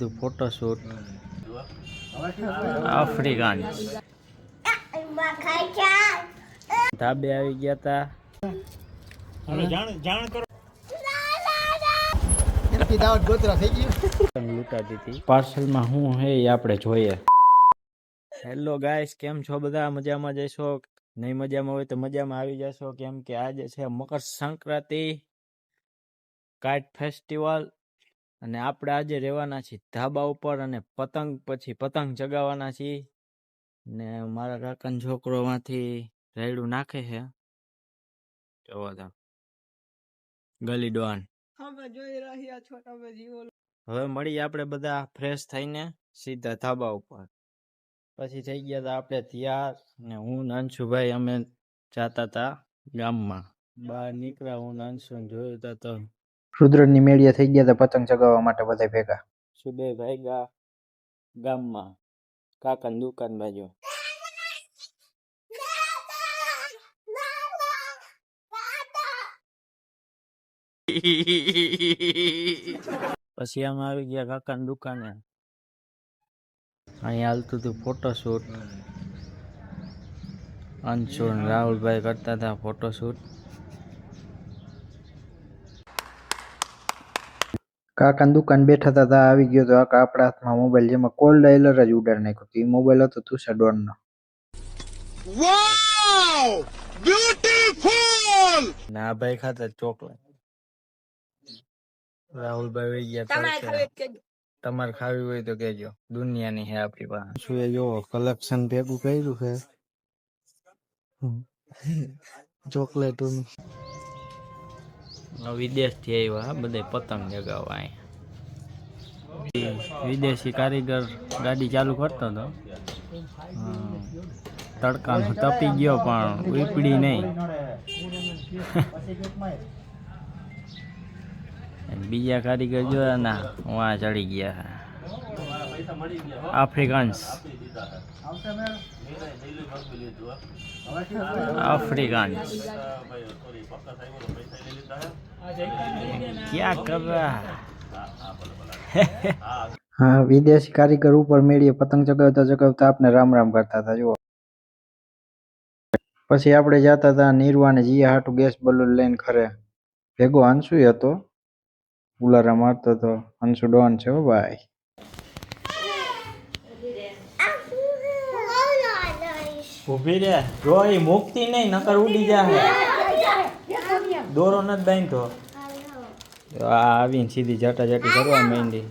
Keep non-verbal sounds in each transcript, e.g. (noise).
હતું ફોટોશૂટ આફ્રિકાન ધાબે આવી ગયા તા. લૂંટાતી હતી. પાર્સલમાં શું હે એ આપણે જોઈએ. હેલો ગાઈસ કેમ છો બધા? મજામાં જશો નહીં મજામાં હોય તો મજામાં આવી જશો. કેમ કે આજે છે મકર સંક્રાંતિ કાઇટ ફેસ્ટિવલ અને આપણે આજે રહેવાના છીએ ધાબા ઉપર અને પતંગ પછી પતંગ ચગાવવાના છીએ. ને મારા કાકાન છોકરો માંથી રાયડું નાખે છે. જોવો તો. ગલી ડોન હવે મળીએ આપણે બધા ફ્રેશ થઈને સીધા ધાબા ઉપર. પછી થઈ ગયા હતા આપણે તૈયાર ને હું અંશુભાઈ અમે જાતા હતા ગામમાં. બહાર નીકળ્યા હું અંશુ જોયું તા તો રુદ્રની મેળીએ થઈ ગયા હતા પતંગ ચગાવવા માટે બધા ભેગા. સુબે ભાગ્યા ગામમાં, કાકાની દુકાન બાજુ. પછી અમે આવી ગયા કાકાની દુકાને. અહીંયા હાલતું હતું ફોટોશૂટ અંશુ ને રાહુલભાઈ કરતા હતા ફોટોશૂટ કાકાની દુકાન બેઠા હતા ત્યાં આવી ગયો તો આ આપણા હાથમાં મોબાઈલ જેમાં કોલ ડાયલર જ ઉડાડ નાખ્યો તો એ મોબાઈલ હતો તું ડોનનો. ના ના ભાઈ ખાતા ચોકલેટ રાહુલભાઈ વહી ગયા તમારે ખાવી હોય તો કેજો. દુનિયાની હે આપણી પાસે. શું એ જો કલેક્શન ભેગું કર્યું છે? ચોકલેટ વિદેશથી આવ્યા બધે પતંગ જગાવવા વિદેશી કારીગર ગાડી ચાલુ કરતો હતો. તડકાનો તપી ગયો પણ ઉપડી નહીં. બીજા કારીગર જોયા ના વાં ચડી ગયા. આફ્રિકન્સ આફ્રિકન્સ ક્યાં કર હા વિદેશી કારીગર ઉપર મેળીએ પતંગ ચગાવતા ચગાવતા આપને રામ રામ કરતા હતા જુઓ. પછી આપણે જતા હતા નીરવા ને જીયા હાટુ ગેસ બલૂન લઈને ખરે ભેગો અંશુ હતો. ઉલારા મારતો હતો. અંશુ ડોન છે હો ભાઈ. ઊભી રે. જો એ મુકતી નહીં નકર ઉડી જાય દોરો નથી બાંધતો આ આવીને સીધી જટા જટી કરવા માંડી.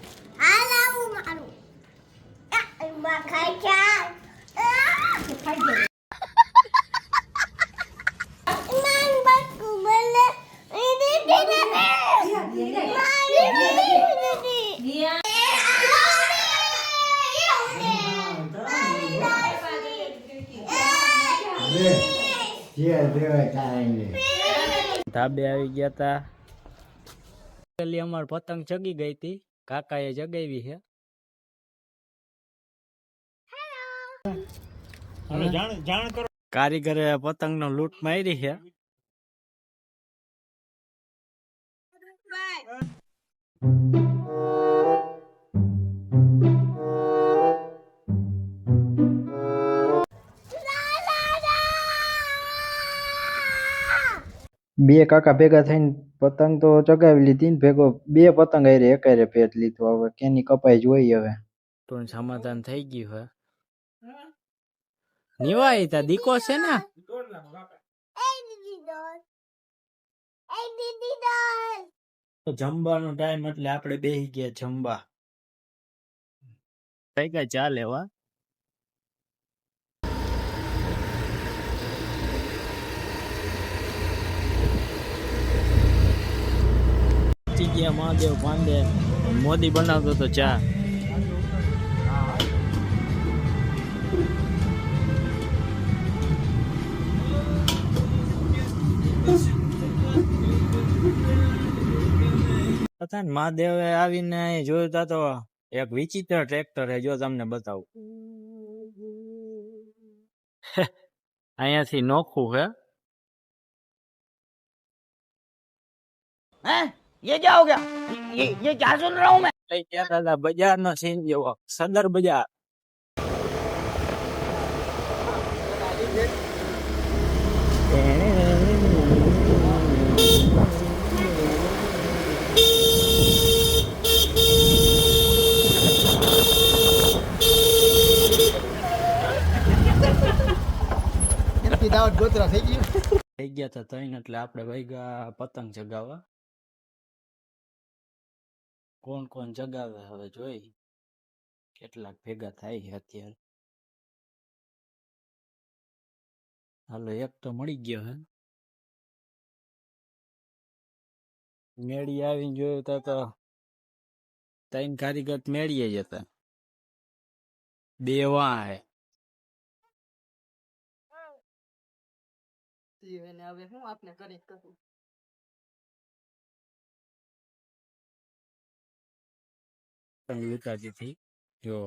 ધાબે આવી ગયા તા પેલી અમાર પતંગ ચગી ગઈ હતી. કાકાએ જગાવી છે કારીગરે પતંગ નો લૂંટ મારી છે બે કાકા ભેગા થઈને પતંગ તો ચગાવી લીધી ને ભેગો બે પતંગ હારે રે પેટ લીધો. હવે કેની કપાઈ જોઈ હવે. તો સમાધાન થઈ ગયું હે નિવાય તા દીકો છે ને? તો જમવાનો ટાઈમ એટલે આપણે બેસી ગયા જમવા. કઈ કઈ ચાલે વા પહોંચી ગયા, મહાદેવ પાંડે. મોદી બનાવતો તો ચા. પતા ને, મહાદેવે આવીને અહીં જોયું તા તો એક વિચિત્ર ટ્રેક્ટર હે, જો તમને બતાવું. (laughs) અહીંયાથી નોખું હે. हैं ये क्या हो गया ये ये क्या सुन रहा हूँ मैं કઈ કહેતા હતા બજાર નો સીન જેવો સદર બજાર એમથી દાવત ગોતરા થઈ ગયું થઈ ગયા હતા ત્રણ એટલે આપણે વૈગા પતંગ ચગાવવા કોણ કોણ જગાવે હવે જોઈ. કેટલાક ભેગા થાય અત્યારે. હાલો, એક તો મળી ગયો હે. મેળી આવીને જોયું તા તો ત્રણ કારીગર મેળીએ જ હતા. બે વાં હે. હું આપને કરી કરું પતંગ જો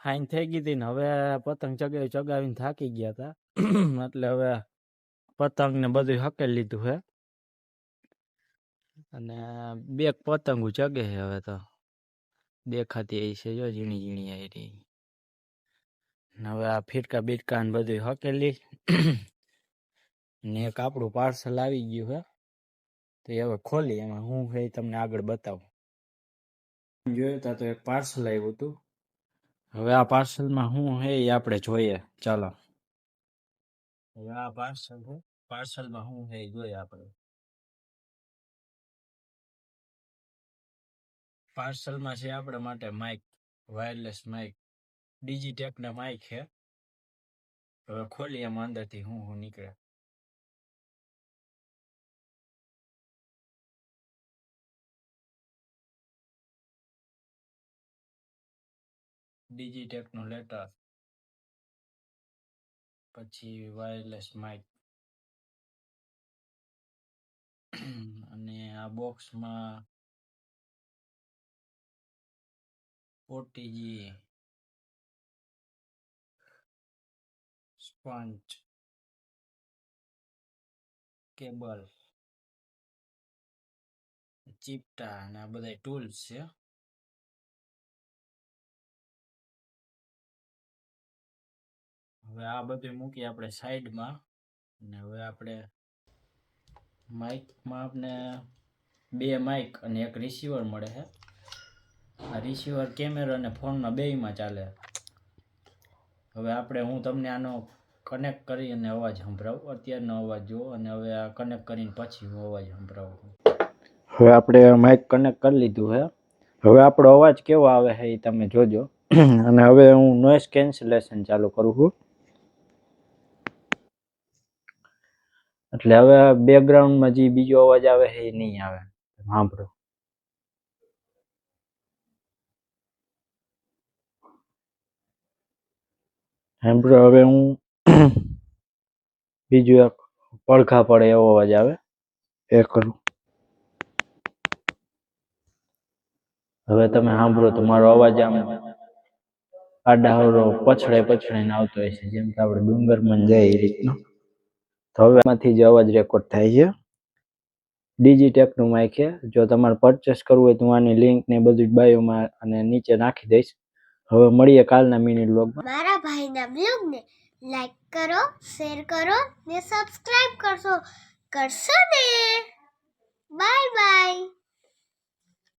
હાઈન થઈ ગઈ હતી ને હવે પતંગ ચગાવી ચગાવીને થાકી ગયા હતા (clears throat) એટલે હવે પતંગ ને બધું હકેલી લીધું હે. અને બે પતંગો ચગે હવે તો. દેખાતી એ છે, જો ઝીણી ઝીણી આવી રહી હવે આ ફીટકા બીટકા ને બધું હકેલી ને એક આપણું પાર્સલ આવી ગયું હે. તો એ હવે ખોલી, એમાં હું એ તમને આગળ બતાવું. જોયું તા તો એક પાર્સલ આવ્યું હતું. હવે આ પાર્સલમાં શું હે એ આપણે જોઈએ. ચાલો. હવે આ પાર્સલ પાર્સલમાં હે એ જોઈએ આપણે. પાર્સલમાં છે આપણા માટે માઇક વાયરલેસ માઇક ડિજીટેકના માઇક છે. હવે ખોલી એમાં અંદરથી હું હું નીકળે ડિજીટેકનો લેટર પછી વાયરલેસ માઇક અને આ બોક્સમાં ઓટીજી સ્પંચ કેબલ. ચીપટા અને આ બધા ટૂલ્સ છે. હવે આ બધું મૂકી આપણે સાઈડમાં. અને હવે આપણે માઇકમાં આપણે બે માઇક અને એક રિસીવર મળે છે. આ રિસીવર કેમેરા અને ફોનમાં બેયમાં ચાલે. હવે આપણે હું તમને આનો કનેક્ટ કરી અને અવાજ સંભળાવું. અત્યારનો અવાજ જુઓ અને હવે આ કનેક્ટ કરીને પછી હું અવાજ સંભળાવું. હવે આપણે માઇક કનેક્ટ કરી લીધું છે હવે આપણો અવાજ કેવો આવે છે એ તમે જોજો. (clears throat) અને હવે હું નોઇસ કેન્સલેશન ચાલુ કરું છું. એટલે હવે બેકગ્રાઉન્ડમાં જે બીજો અવાજ આવે છે એ નહીં આવે. સાંભળો સાંભળો હવે હું બીજું એક પડખા પડે એવો અવાજ આવે. એ કરું. હવે તમે સાંભળો તો મારો અવાજ આમ આડાહવરો પછડે પછડીને આવતો હોય છે, જેમ કે આપણે ડુંગરમાં જાય એ રીતનો. તો હવે એમાંથી જ અવાજ રેકોર્ડ થાય છે. ડિજીટેકનું માઇક છે જો તમારે પરચેસ કરવું હોય તો હું આની લિંક ને બધું બાયોમાં અને નીચે નાખી દઈશ. હવે મળીએ કાલના મિનિટ બ્લોગમાં મારા ભાઈના બ્લોગને લાઈક કરો શેર કરો ને સબસ્ક્રાઇબ કરશો. કરશો ને? Bye bye